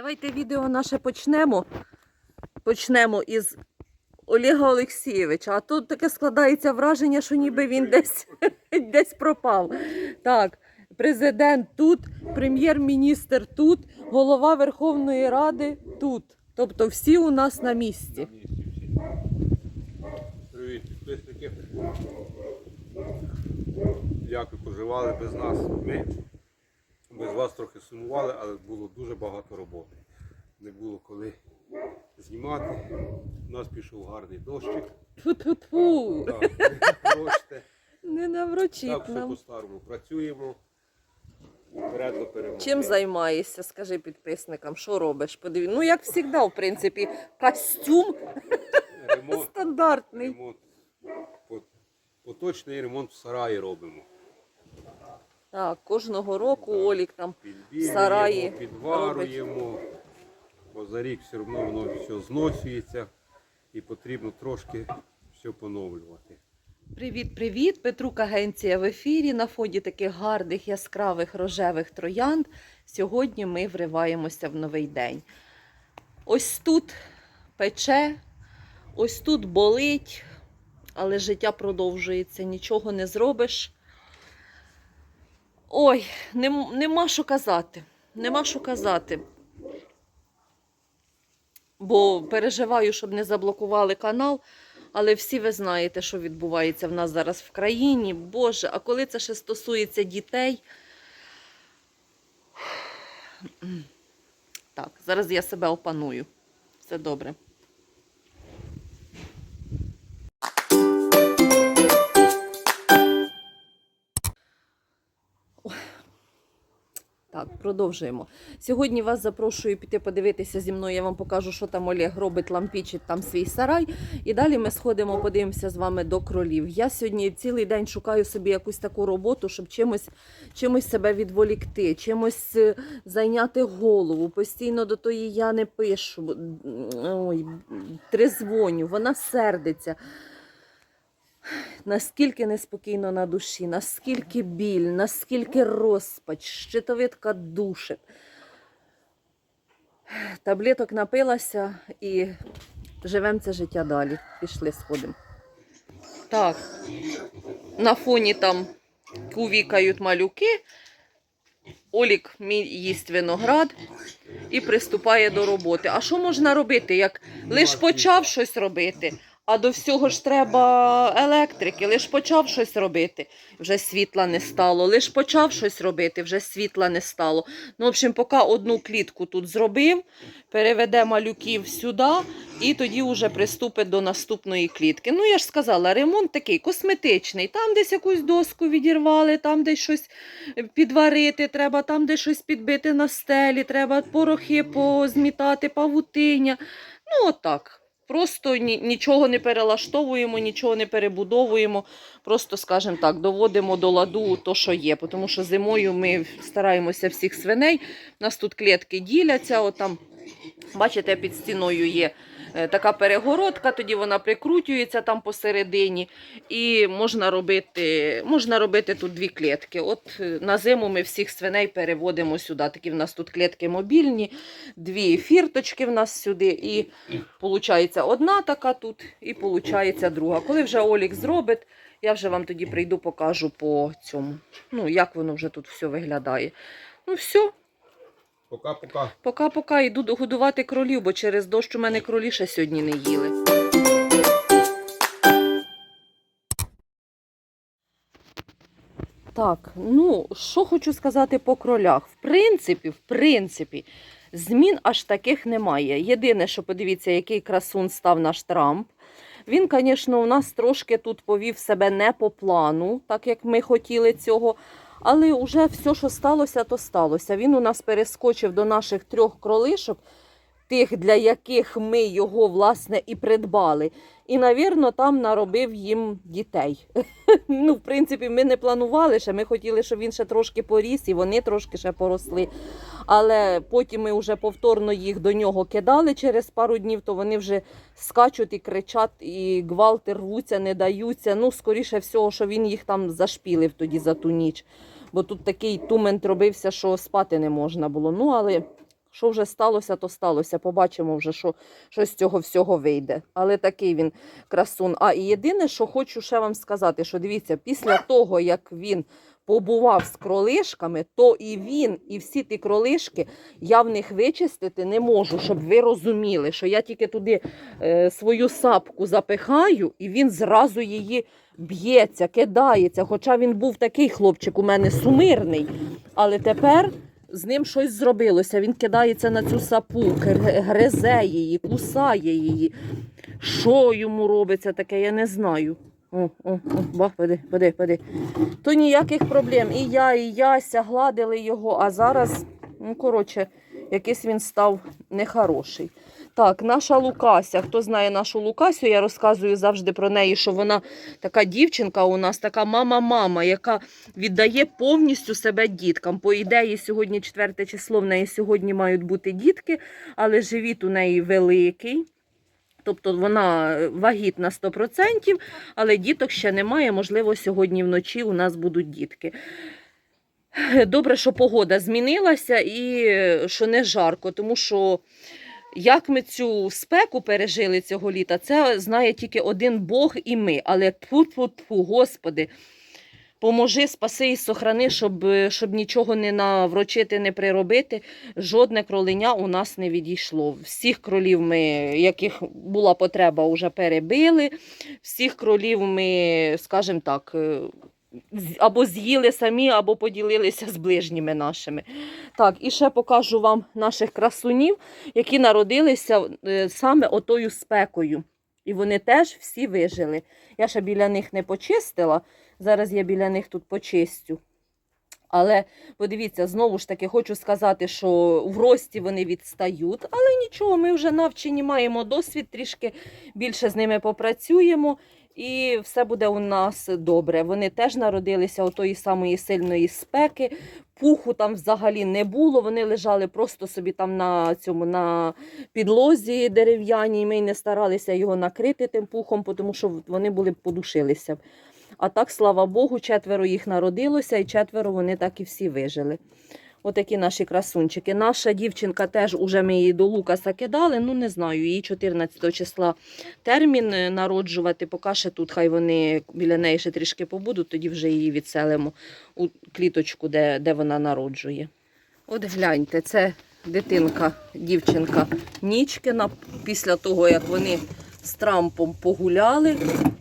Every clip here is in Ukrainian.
Давайте відео наше почнемо. Почнемо із Олега Олексійовича. А тут таке складається враження, що ніби він десь, десь пропав. Так, президент тут, прем'єр-міністр тут, голова Верховної Ради тут. Тобто всі у нас на місці. Привіт, підписники. Як ви поживали без нас? Ми без вас трохи сумували, але було дуже багато роботи. Не було коли знімати. У нас пішов гарний дощик. Так, Пробачте. Не наврочіть Так, все нам. по-старому працюємо. Вперед до перемоги. Чим займаєшся? Скажи підписникам, що робиш? Подиві. Ну, як завжди, в принципі, костюм Ремонт, стандартний. ремонт. По- Поточний ремонт в сараї робимо. Так, кожного року Олік там Підбілюємо, сараї підварюємо, бо за рік все одно воно все зносюється і потрібно трошки все поновлювати. Привіт, привіт! Петрук Агенція в ефірі. На фоні таких гарних яскравих рожевих троянд. Сьогодні ми вриваємося в новий день. Ось тут пече, ось тут болить, але життя продовжується, нічого не зробиш. Ой, нем- нема що казати. Нема що казати. Бо переживаю, щоб не заблокували канал. Але всі ви знаєте, що відбувається в нас зараз в країні. Боже, а коли це ще стосується дітей. Так, зараз я себе опаную. Все добре. Так, продовжуємо. Сьогодні вас запрошую піти подивитися зі мною. Я вам покажу, що там Олег робить, лампічить там свій сарай. І далі ми сходимо, подивимося з вами до кролів. Я сьогодні цілий день шукаю собі якусь таку роботу, щоб чимось, чимось себе відволікти, чимось е, зайняти голову. Постійно до тої я не пишу. Ой, трезвоню, вона сердиться. Наскільки неспокійно на душі, наскільки біль, наскільки розпач, щитовидка душить. Таблеток напилася і живемо це життя далі. Пішли сходимо. Так, на фоні там кувікають малюки. Олік мій їсть виноград і приступає до роботи. А що можна робити, як лиш почав щось робити? А до всього ж треба електрики. Лиш почав щось робити, вже світла не стало. Лиш почав щось робити, вже світла не стало. Ну, в общем, поки одну клітку тут зробив, переведе малюків сюди і тоді вже приступить до наступної клітки. Ну, я ж сказала, ремонт такий косметичний. Там десь якусь доску відірвали, там десь щось підварити треба, там десь щось підбити на стелі, треба порохи позмітати, павутиння. Ну, отак. Просто ні, нічого не перелаштовуємо, нічого не перебудовуємо. Просто, скажімо так, доводимо до ладу то, що є. Тому що зимою ми стараємося всіх свиней. У нас тут клітки діляться. От там, бачите, під стіною є така перегородка, тоді вона прикрутюється там посередині. І можна робити, можна робити тут дві клітки. От е, на зиму ми всіх свиней переводимо сюди. Такі в нас тут клітки мобільні, дві фірточки в нас сюди. І виходить одна така тут, і виходить друга. Коли вже Олік зробить, я вже вам тоді прийду, покажу по цьому. Ну, як воно вже тут все виглядає. Ну, все, Пока-пока. пока-пока йду годувати кролів, бо через дощ у мене кролі ще сьогодні не їли. Так, ну що хочу сказати по кролях. В принципі, в принципі, змін аж таких немає. Єдине, що подивіться, який красун став наш Трамп. Він, звісно, у нас трошки тут повів себе не по плану, так як ми хотіли цього. Але вже все, що сталося, то сталося. Він у нас перескочив до наших трьох кролишок, тих, для яких ми його, власне, і придбали. І, навірно, там наробив їм дітей. ну, в принципі, ми не планували ще. Ми хотіли, щоб він ще трошки поріс, і вони трошки ще поросли. Але потім ми вже повторно їх до нього кидали через пару днів, то вони вже скачуть і кричать, і гвалти рвуться, не даються. Ну, скоріше всього, що він їх там зашпілив тоді за ту ніч. Бо тут такий тумен робився, що спати не можна було. Ну, але Що вже сталося, то сталося. Побачимо вже, що, що з цього всього вийде. Але такий він красун. А і єдине, що хочу ще вам сказати, що дивіться, після того, як він побував з кролишками, то і він, і всі ті кролишки, я в них вичистити не можу, щоб ви розуміли, що я тільки туди е, свою сапку запихаю, і він зразу її б'ється, кидається. Хоча він був такий хлопчик у мене сумирний. Але тепер з ним щось зробилося. Він кидається на цю сапу, гризе її, кусає її. Що йому робиться таке, я не знаю. О, о, о, бах, поди, поди, поди. То ніяких проблем. І я, і Яся гладили його, а зараз, ну, коротше, якийсь він став нехороший. Так, наша Лукася. Хто знає нашу Лукасю, я розказую завжди про неї, що вона така дівчинка у нас, така мама-мама, яка віддає повністю себе діткам. По ідеї, сьогодні 4 число, в неї сьогодні мають бути дітки, але живіт у неї великий. Тобто вона вагітна 100%, але діток ще немає. Можливо, сьогодні вночі у нас будуть дітки. Добре, що погода змінилася і е, що не жарко, тому що як ми цю спеку пережили цього літа, це знає тільки один Бог і ми. Але тьфу-тьфу-тьфу, Господи, поможи, спаси і сохрани, щоб, е, щоб нічого не наврочити, не приробити. Жодне кроленя у нас не відійшло. Всіх кролів ми, яких була потреба, вже перебили. Всіх кролів ми, скажімо так, е, або з'їли самі, або поділилися з ближніми нашими. Так, і ще покажу вам наших красунів, які народилися е, саме отою спекою. І вони теж всі вижили. Я ще біля них не почистила. Зараз я біля них тут почистю. Але подивіться, знову ж таки, хочу сказати, що в рості вони відстають, але нічого, ми вже навчені маємо досвід, трішки більше з ними попрацюємо, і все буде у нас добре. Вони теж народилися отої самої сильної спеки. Пуху там взагалі не було. Вони лежали просто собі там на цьому на підлозі дерев'яній. Ми не старалися його накрити тим пухом, тому що вони були б подушилися. А так, слава Богу, четверо їх народилося, і четверо вони так і всі вижили. Отакі наші красунчики. Наша дівчинка теж уже ми її до Лукаса кидали. Ну не знаю, їй 14 числа термін е, народжувати. Поки ще тут, хай вони біля неї ще трішки побудуть, тоді вже її відселимо у кліточку, де, де вона народжує. От гляньте, це дитинка, дівчинка Нічкина. Після того, як вони з Трампом погуляли,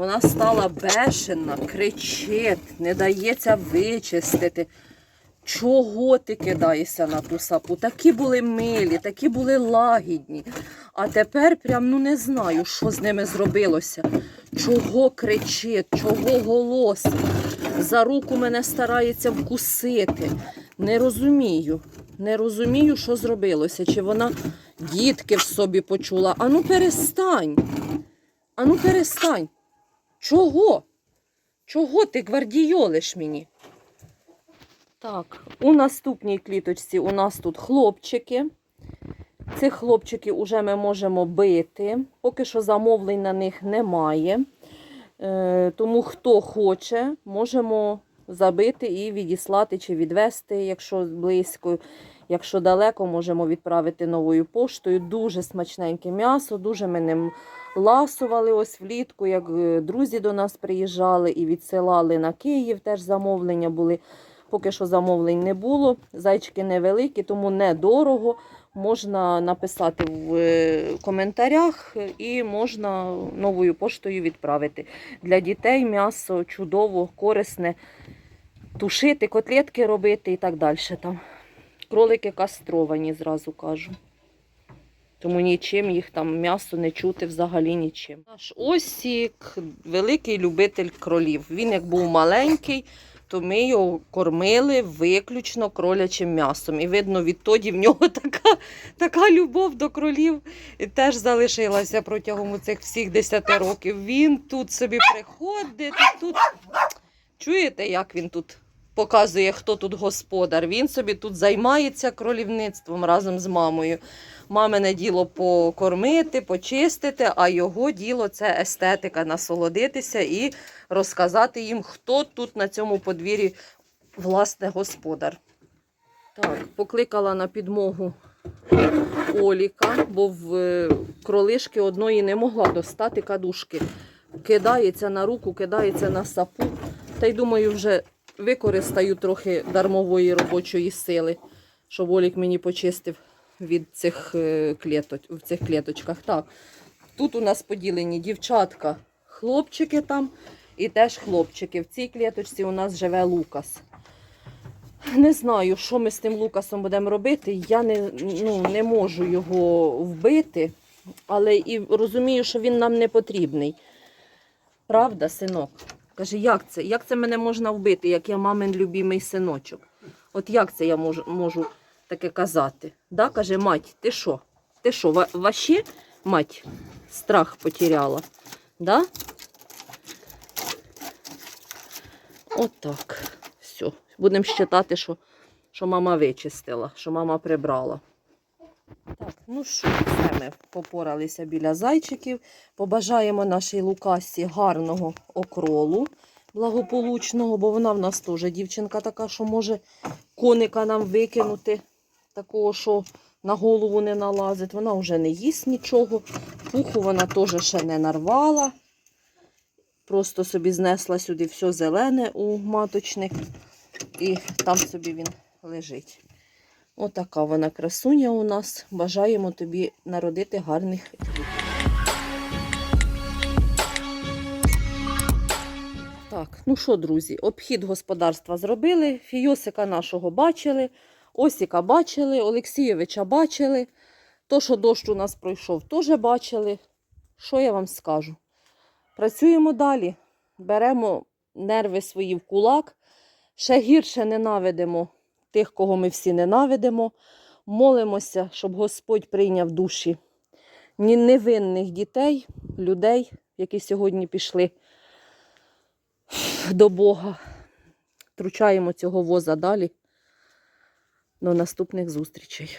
вона стала бешена, кричить, не дається вичистити. Чого ти кидаєшся на ту сапу? Такі були милі, такі були лагідні. А тепер прям ну не знаю, що з ними зробилося. Чого кричить, чого голосить. За руку мене старається вкусити. Не розумію. Не розумію, що зробилося. Чи вона дітки в собі почула. Ану перестань. Ану перестань. Чого? Чого ти гвардійолиш мені? Так, у наступній кліточці у нас тут хлопчики. Цих хлопчиків уже ми можемо бити. Поки що замовлень на них немає. Е, тому хто хоче, можемо забити і відіслати чи відвести, якщо близько. Якщо далеко, можемо відправити новою поштою. Дуже смачненьке м'ясо, дуже ми ним ласували ось влітку, як е, друзі до нас приїжджали і відсилали на Київ. Теж замовлення були. Поки що замовлень не було. Зайчики невеликі, тому недорого. Можна написати в е, коментарях і можна новою поштою відправити. Для дітей м'ясо чудово, корисне, тушити, котлетки робити і так далі. Там. Кролики кастровані, зразу кажу. Тому нічим їх там м'ясо не чути взагалі нічим. Наш Осік великий любитель кролів. Він як був маленький, то ми його кормили виключно кролячим м'ясом. І видно, відтоді в нього така, така любов до кролів теж залишилася протягом цих всіх 10 років. Він тут собі приходить, тут. Чуєте, як він тут показує, хто тут господар? Він собі тут займається кролівництвом разом з мамою. Мамине діло покормити, почистити, а його діло це естетика, насолодитися і розказати їм, хто тут на цьому подвір'ї власне господар. Так, покликала на підмогу Оліка, бо в е, кролишки одної не могла достати кадушки. Кидається на руку, кидається на сапу. Та й думаю, вже використаю трохи дармової робочої сили, щоб Олік мені почистив від цих е, клеточ, в цих клеточках. Так, тут у нас поділені дівчатка, хлопчики там і теж хлопчики. В цій клеточці у нас живе Лукас. Не знаю, що ми з тим Лукасом будемо робити. Я не, ну, не можу його вбити, але і розумію, що він нам не потрібний. Правда, синок? Каже, як це? Як це мене можна вбити, як я мамин любимий синочок? От як це я можу, можу таке казати? Да? Каже, мать, ти що? Ти що, ва- ваще мать страх потеряла? Да? Отак. Все. Будемо вважати, що, що мама вичистила, що мама прибрала. Так, ну що, все ми попоралися біля зайчиків. Побажаємо нашій Лукасі гарного окролу, благополучного, бо вона в нас теж дівчинка така, що може коника нам викинути, такого, що на голову не налазить. Вона вже не їсть нічого. Пуху вона теж ще не нарвала. Просто собі знесла сюди все зелене у маточник. І там собі він лежить. Отака вона красуня у нас. Бажаємо тобі народити гарних дітей. Так, ну що, друзі, обхід господарства зробили. Фіосика нашого бачили, Осіка бачили, Олексійовича бачили. То, що дощ у нас пройшов, теж бачили. Що я вам скажу? Працюємо далі. Беремо нерви свої в кулак. Ще гірше ненавидимо тих, кого ми всі ненавидимо. Молимося, щоб Господь прийняв душі невинних дітей, людей, які сьогодні пішли до Бога. Втручаємо цього воза далі. До наступних зустрічей.